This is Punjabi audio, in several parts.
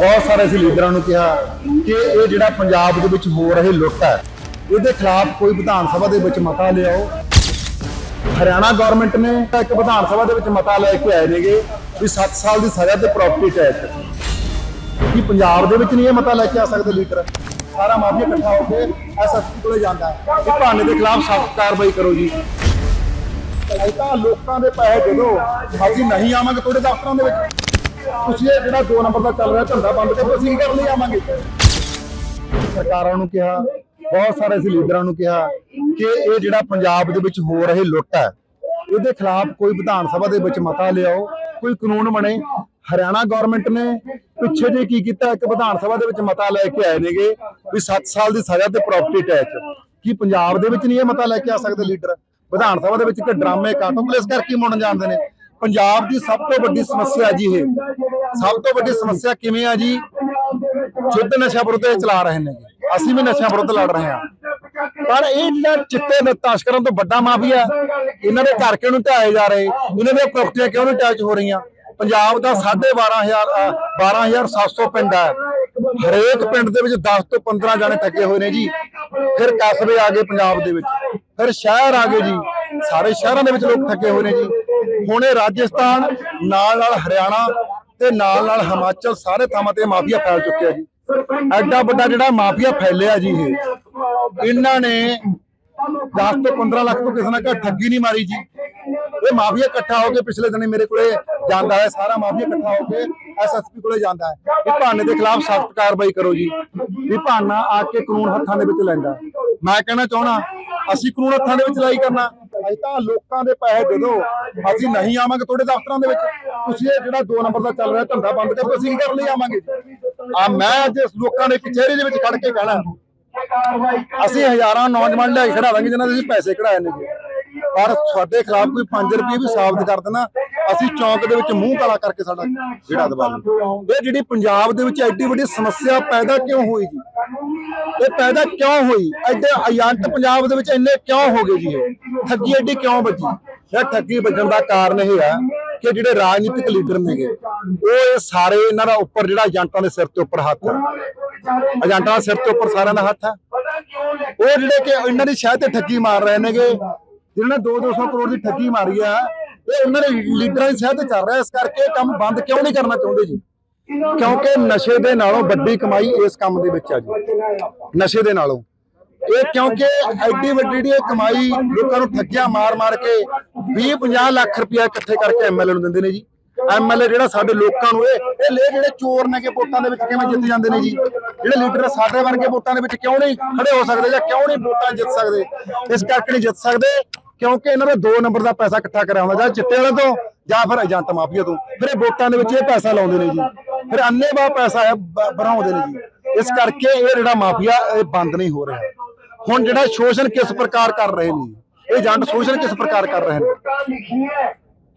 ਬਹੁਤ ਸਾਰੇ ਅਸੀਂ ਲੀਡਰਾਂ ਨੂੰ ਕਿਹਾ ਕਿ ਇਹ ਜਿਹੜਾ ਪੰਜਾਬ ਦੇ ਵਿੱਚ ਹੋ ਰਹੇ ਲੁੱਟ ਹੈ, ਇਹਦੇ ਖਿਲਾਫ ਕੋਈ ਵਿਧਾਨ ਸਭਾ ਦੇ ਵਿੱਚ ਮਤਾ ਲਿਆਓ। ਹਰਿਆਣਾ ਗਵਰਨਮੈਂਟ ਨੇ ਇੱਕ ਵਿਧਾਨ ਸਭਾ ਦੇ ਵਿੱਚ ਮਤਾ ਲੈ ਕੇ ਆਏ ਨੇਗੇ ਵੀ 7 ਸਾਲ ਦੀ ਸਜ਼ਾ ਤੇ ਪ੍ਰਾਪਰਟੀ ਟੈਕਸ ਕੀ ਪੰਜਾਬ ਦੇ ਵਿੱਚ ਨਹੀਂ ਇਹ ਮਤਾ ਲੈ ਕੇ ਆ ਸਕਦੇ ਲੀਡਰ? ਸਾਰਾ ਮਾਫੀਆ ਇਕੱਠਾ ਹੋ ਕੇ ਐਸਐਸਪੀ ਕੋਲੇ ਜਾਂਦਾ ਹੈ। ਕਿ ਭਾਨੇ ਦੇ ਖਿਲਾਫ ਸਖਤ ਕਾਰਵਾਈ ਕਰੋ ਜੀ। ਤਾਂ ਲੋਕਾਂ ਦੇ ਪੈਸੇ ਦੇ ਦਿਓ। ਅਸੀਂ ਨਹੀਂ ਆਵਾਂਗੇ ਤੁਹਾਡੇ ਦਫ਼ਤਰਾਂ ਦੇ ਵਿੱਚ। ਤੁਸੀਂ ਇਹ ਜਿਹੜਾ 2 ਨੰਬਰ ਦਾ ਚੱਲ ਰਿਹਾ ਧੰਦਾ ਬੰਦ ਕਰੋ, ਅਸੀਂ ਕੀ ਕਰਨ ਲਈ ਆਵਾਂਗੇ? ਸਰਕਾਰਾਂ ਨੂੰ ਕਿਹਾ, ਬਹੁਤ ਸਾਰੇ ਅਸੀਂ ਲੀਡਰਾਂ ਨੂੰ ਕਿਹਾ ਕਿ ਇਹ ਜਿਹੜਾ ਪੰਜਾਬ ਦੇ ਵਿੱਚ ਹੋ ਰਹੇ ਲੁੱਟ ਹੈ, ਇਹਦੇ ਖਿਲਾਫ ਕੋਈ ਵਿਧਾਨ ਸਭਾ ਦੇ ਵਿੱਚ ਮਤਾ ਲਿਆਓ, ਕੋਈ ਕਾਨੂੰਨ ਬਣੇ। ਹਰਿਆਣਾ ਗਵਰਨਮੈਂਟ ਨੇ ਪਿੱਛੇ ਜੇ ਕੀ ਕੀਤਾ, ਇੱਕ ਵਿਧਾਨ ਸਭਾ ਦੇ ਵਿੱਚ ਮਤਾ ਲੈ ਕੇ ਆਏ ਨੇਗੇ ਵੀ 7 ਸਾਲ ਦੀ ਸਜ਼ਾ ਤੇ ਪ੍ਰਾਪਰਟੀ ਟੈਕਸ ਕੀ ਪੰਜਾਬ ਦੇ ਵਿੱਚ ਨਹੀਂ ਇਹ ਮਤਾ ਲੈ ਕੇ ਆ ਸਕਦੇ ਲੀਡਰ? ਵਿਧਾਨ ਸਭਾ ਦੇ ਵਿੱਚ ਇੱਕ ਡਰਾਮੇ ਕਾਟੋ ਪਲੇਸ ਕਰਕੇ ਮੁੜਨ ਜਾਂਦੇ ਨੇ। ਪੰਜਾਬ ਦੀ ਸਭ ਤੋਂ ਵੱਡੀ ਸਮੱਸਿਆ ਜੀ ਇਹ। ਸਭ ਤੋਂ ਵੱਡੀ ਸਮੱਸਿਆ ਕਿਵੇਂ ਆ ਜੀ? ਯੁੱਧ ਨਸ਼ਾ ਵਿਰੁੱਧ ਚਲਾ ਰਹੇ ਨੇ ਅਸੀਂ ਵੀ ਨਸ਼ਿਆਂ ਵਿਰੁੱਧ ਲੜ ਰਹੇ ਹਾਂ। ਪਰ ਇਹਨਾਂ ਚਿੱਟੇ ਦੇ ਤਸਕਰਾਂ ਤੋਂ ਵੱਡਾ ਮਾਫੀਆ ਇਹਨਾਂ ਦੇ ਘਰ ਕਿਉਂ ਢਾਏ ਜਾ ਰਹੇ? ਇਹਨਾਂ ਦੀਆਂ ਪ੍ਰਾਪਰਟੀਆਂ ਕਿਉਂ ਨਹੀਂ ਟੈਚ ਹੋ ਰਹੀਆਂ? ਪੰਜਾਬ ਦਾ 12500 12700 ਪਿੰਡ ਹੈ। ਹਰੇਕ ਪਿੰਡ ਦੇ ਵਿੱਚ 10 ਤੋਂ 15 ਜਾਣੇ ਠੱਗੇ ਹੋਏ ਨੇ ਜੀ। ਫਿਰ ਕਸਬੇ ਆ ਗਏ ਪੰਜਾਬ ਦੇ ਵਿੱਚ। ਫਿਰ ਸ਼ਹਿਰ ਆ ਗਏ ਜੀ। ਸਾਰੇ ਸ਼ਹਿਰਾਂ ਦੇ ਵਿੱਚ ਲੋਕ ਠੱਗੇ ਹੋਏ ਨੇ ਜੀ। ਹੁਣ ਇਹ ਰਾਜਸਥਾਨ, ਨਾਲ ਨਾਲ ਹਰਿਆਣਾ ਤੇ ਨਾਲ ਨਾਲ ਹਿਮਾਚਲ ਸਾਰੇ ਥਾਵਾਂ ਤੇ ਮਾਫੀਆ ਫੈਲ ਚੁੱਕਿਆ ਜੀ। ਐਡਾ ਵੱਡਾ ਜਿਹੜਾ ਮਾਫੀਆ ਫੈਲਿਆ ਜੀ ਇਹ। ਇਹਨਾਂ ਨੇ 10 ਤੋਂ 15 ਲੱਖ ਤੋਂ ਕਿਸੇ ਨਾਲ ਘੱਟ ਠੱਗੀ ਨਹੀਂ ਮਾਰੀ ਜੀ। ਇਹ ਮਾਫੀਆ ਇਕੱਠਾ ਹੋ ਕੇ ਪਿਛਲੇ ਦਿਨੀ ਮੇਰੇ ਕੋਲੇ ਜਾਂਦਾ ਹੈ, ਸਾਰਾ ਮਾਫੀਆ ਇਕੱਠਾ ਹੋ ਕੇ ਐਸਐਸਪੀ ਕੋਲੇ ਜਾਂਦਾ ਹੈ। ਵੀ ਭਾਨੇ ਦੇ ਖਿਲਾਫ ਸਖਤ ਕਾਰਵਾਈ ਕਰੋ ਜੀ। ਵੀ ਭਾਨਾ ਆ ਕੇ ਕਾਨੂੰਨ ਹੱਥਾਂ ਦੇ ਵਿੱਚ ਲੈਂਦਾ। ਮੈਂ ਕਹਿਣਾ ਚਾਹਣਾ ਅਸੀਂ ਕਾਨੂੰਨ ਹੱਥਾਂ ਦੇ ਵਿੱਚ ਲਾਈ ਕਰਨਾ। ਅਸੀਂ ਤਾਂ ਲੋਕਾਂ ਦੇ ਪੈਸੇ ਦੇ ਦਿਓ। ਅਸੀਂ ਨਹੀਂ ਆਵਾਂਗੇ ਤੁਹਾਡੇ ਦਫ਼ਤਰਾਂ ਦੇ ਵਿੱਚ। ਤੁਸੀਂ ਇਹ ਜਿਹੜਾ 2 ਨੰਬਰ ਦਾ ਚੱਲ ਰਿਹਾ, ਧੰਦਾ ਬੰਦ ਕਰੋ, ਅਸੀਂ ਕੀ ਕਰਨ ਲਈ ਆਵਾਂਗੇ? ਆ ਮੈਂ ਅੱਜ ਲੋਕਾਂ ਦੇ ਕਚਹਿਰੀ ਦੇ ਵਿੱਚ ਖੜ ਕੇ ਕਹਿਣਾ ਅਸੀਂ ਹਜ਼ਾਰਾਂ ਨੌਜਵਾਨ ਲਿਆਈ ਖੜਾ ਦਾਂਗੇ ਜਿਨ੍ਹਾਂ ਦੇ ਅਸੀਂ ਪੈਸੇ ਕਢਾਏ ਨੇ ਜੀ ਪਰ ਤੁਹਾਡੇ ਖਿਲਾਫ ਕੋਈ 5 ਰੁਪਏ ਵੀ ਸਾਬਤ ਕਰ ਦੇਣਾ ਅਸੀਂ ਚੌਂਕ ਦੇ ਵਿੱਚ ਮੂੰਹ ਕਾਲਾ ਕਰਕੇ ਸਾਡਾ ਜਿਹੜਾ ਦਬਾ ਲੂ ਇਹ ਜਿਹੜੀ ਪੰਜਾਬ ਦੇ ਵਿੱਚ ਐਡੀ ਵੱਡੀ ਸਮੱਸਿਆ ਪੈਦਾ ਕਿਉਂ ਹੋਈ ਜੀ? ਇਹ ਪੈਦਾ ਕਿਉਂ ਹੋਈ? ਐਡੇ ਏਜੰਟ ਪੰਜਾਬ ਦੇ ਵਿੱਚ ਇੰਨੇ ਕਿਉਂ ਹੋ ਗਏ ਜੀ ਇਹ? ਠੱਗੀ ਐਡੀ ਕਿਉਂ ਵੱਜੀ? ਇਹ ਠੱਗੀ ਵੱਜਣ ਦਾ ਕਾਰਨ ਇਹ ਹੈ ਕਿ ਜਿਹੜੇ ਰਾਜਨੀਤਿਕ ਲੀਡਰ ਨੇਗੇ ਉਹ ਇਹ ਸਾਰੇ ਇਹਨਾਂ ਦਾ ਉੱਪਰ ਜਿਹੜਾ ਏਜੰਟਾਂ ਦੇ ਸਿਰ ਤੇ ਉੱਪਰ ਹੱਥ ਹੈ ਏਜੰਟਾਂ ਦੇ ਸਿਰ ਤੇ ਉੱਪਰ ਸਾਰਿਆਂ ਦਾ ਹੱਥ ਹੈ ਉਹ ਜਿਹੜੇ ਕਿ ਇਹਨਾਂ ਦੀ ਸ਼ਾਇਦ ਤੇ ਠੱਗੀ ਮਾਰ ਰਹੇ ਨੇਗੇ, ਜਿਹਨਾਂ ਨੇ 2-200 ਕਰੋੜ ਦੀ ਠੱਗੀ ਮਾਰੀ ਆ ਇਹ ਉਹਨਾਂ ਦੇ ਲੀਡਰਾਂ ਦੀ ਸ਼ਾਇਦ ਤੇ ਚੱਲ ਰਿਹਾ, ਇਸ ਕਰਕੇ ਇਹ ਕੰਮ ਬੰਦ ਕਿਉਂ ਨਹੀਂ ਕਰਨਾ ਚਾਹੁੰਦੇ ਜੀ? ਕਿਉਂਕਿ ਨਸ਼ੇ ਦੇ ਨਾਲੋਂ ਵੱਡੀ ਕਮਾਈ ਇਸ ਕੰਮ ਦੇ ਵਿੱਚ ਆ ਜੀ। ਨਸ਼ੇ ਦੇ ਨਾਲੋਂ। ਇਹ ਕਿਉਂਕਿ ਐਡੀ ਵੱਡੀ ਜਿਹੜੀ ਇਹ ਕਮਾਈ ਲੋਕਾਂ ਨੂੰ ਠੱਗਿਆ ਮਾਰ-ਮਾਰ ਕੇ 20-50 ਲੱਖ ਰੁਪਇਆ ਇਕੱਠੇ ਕਰਕੇ ਐਮਐਲਏ ਨੂੰ ਦਿੰਦੇ ਨੇ ਜੀ। ਐਮਐਲਏ ਜਿਹੜਾ ਸਾਡੇ ਲੋਕਾਂ ਨੂੰ ਇਹ ਇਹ ਲੈ ਜਿਹੜੇ ਚੋਰ ਨੇ ਕਿ ਵੋਟਾਂ ਦੇ ਵਿੱਚ ਕਿਵੇਂ ਜਿੱਤ ਜਾਂਦੇ ਨੇ ਜੀ? ਜਿਹੜੇ ਲੀਡਰ ਸਾਡੇ ਵਰਗੇ ਵੋਟਾਂ ਦੇ ਵਿੱਚ ਕਿਉਂ ਨਹੀਂ ਖੜੇ ਹੋ ਸਕਦੇ ਜਾਂ ਕਿਉਂ ਨਹੀਂ ਵੋਟਾਂ ਜਿੱਤ ਸਕਦੇ? ਇਸ ਕਰਕੇ ਨਹੀਂ ਜਿੱਤ ਸਕਦੇ। ਕਿਉਂਕਿ ਇਹਨਾਂ ਦਾ 2 ਨੰਬਰ ਦਾ ਪੈਸਾ ਇਕੱਠਾ ਕਰਿਆ ਹੁੰਦਾ, ਜਾਂ ਚਿੱਟੇ ਵਾਲੇ ਤੋਂ, ਜਾਂ ਫਿਰ ਏਜੰਟ ਮਾਫੀਆ ਤੋਂ। ਫਿਰ ਇਹ ਵੋਟਾਂ ਦੇ ਵਿੱਚ ਇਹ ਪੈਸਾ ਲਾਉਂਦੇ ਨੇ ਜੀ। ਫਿਰ ਅੰਨੇਵਾਹ ਪੈਸਾ ਇਹ ਬਣਾਉਂਦੇ ਨੇ ਜੀ। ਇਸ ਕਰਕੇ ਇਹ ਜਿਹੜਾ ਮਾਫੀਆ, ਇਹ ਬੰਦ ਨਹੀਂ ਹੋ ਰਿਹਾ। ਹੁਣ ਜਿਹੜਾ ਸ਼ੋਸ਼ਣ ਕਿਸ ਪ੍ਰਕਾਰ ਕਰ ਰਹੇ ਨੇ? ਇਹ ਏਜੰਟ ਸ਼ੋਸ਼ਣ ਕਿਸ ਪ੍ਰਕਾਰ ਕਰ ਰਹੇ ਨੇ?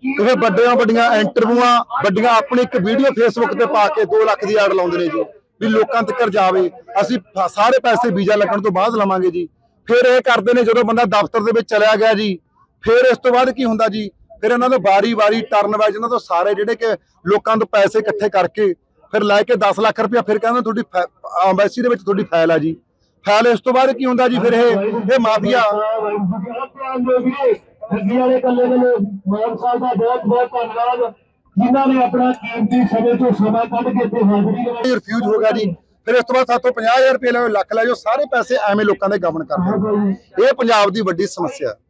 ਇਹ ਵੱਡੀਆਂ ਵੱਡੀਆਂ ਇੰਟਰਵਿਊਆਂ, ਵੱਡੀਆਂ ਆਪਣੀ ਇੱਕ ਵੀਡੀਓ ਫੇਸਬੁੱਕ ਤੇ ਪਾ ਕੇ 2 ਲੱਖ ਦੀ ਐਡ ਲਾਉਂਦੇ ਨੇ ਜੀ, ਵੀ ਲੋਕਾਂ ਤੱਕ ਜਾਵੇ। ਅਸੀਂ ਸਾਰੇ ਪੈਸੇ ਵੀਜ਼ਾ ਲੱਗਣ ਤੋਂ ਬਾਅਦ ਲਵਾਂਗੇ ਜੀ। ਫਿਰ ਇਹ ਕਰਦੇ ਨੇ ਜਦੋਂ ਬੰਦਾ ਦਫ਼ਤਰ ਦੇ ਵਿੱਚ ਚਲਿਆ ਗਿਆ ਜੀ ਫਿਰ ਇਸ ਤੋਂ ਬਾਅਦ ਕੀ ਹੁੰਦਾ ਜੀ? ਫਿਰ ਇਹਨਾਂ ਤੋਂ ਵਾਰੀ-ਵਾਰੀ ਟਰਨ ਵਾਈਜ਼ ਇਹਨਾਂ ਤੋਂ ਸਾਰੇ ਜਿਹੜੇ ਕਿ ਲੋਕਾਂ ਤੋਂ ਪੈਸੇ ਇਕੱਠੇ ਕਰਕੇ ਫਿਰ ਲੈ ਕੇ 10 ਲੱਖ ਰੁਪਇਆ ਫਿਰ ਕਹਿੰਦੇ ਤੁਹਾਡੀ ਐਮਬੈਸੀ ਦੇ ਵਿੱਚ ਤੁਹਾਡੀ ਫਾਈਲ ਆ ਜੀ। ਫਾਈਲ ਇਸ ਤੋਂ ਬਾਅਦ ਕੀ ਹੁੰਦਾ ਜੀ ਫਿਰ ਇਹ ਇਹ ਮਾਫੀਆ। ਗੱਡੀ ਵਾਲੇ ਕੱਲੇ ਕੱਲੇ ਮਾਨ ਸਾਹਿਬ ਦਾ ਬਹੁਤ ਬਹੁਤ ਧੰਨਵਾਦ। ਜਿਨ੍ਹਾਂ ਨੇ ਆਪਣਾ ਕੀਮਤੀ ਸਮੇਂ ਤੋਂ ਸਮਾਂ ਕੱਢ ਕੇ ਇੱਥੇ ਹਾਜ਼ਰੀ ਲਗਾਈ। ਰਿਫਿਊਜ਼ ਹੋ ਗਿਆ ਜੀ। ਫਿਰ ਇਸ ਤੋਂ ਬਾਅਦ ਸਾਤੋਂ 50000 ਰੁਪਏ ਲੈ ਲੱਖ ਲੈ ਜਾਓ ਸਾਰੇ ਪੈਸੇ ਐਵੇਂ ਲੋਕਾਂ ਦੇ ਗਵਨ ਕਰਦੇ। ਇਹ ਪੰਜਾਬ ਦੀ ਵੱਡੀ ਸਮੱਸਿਆ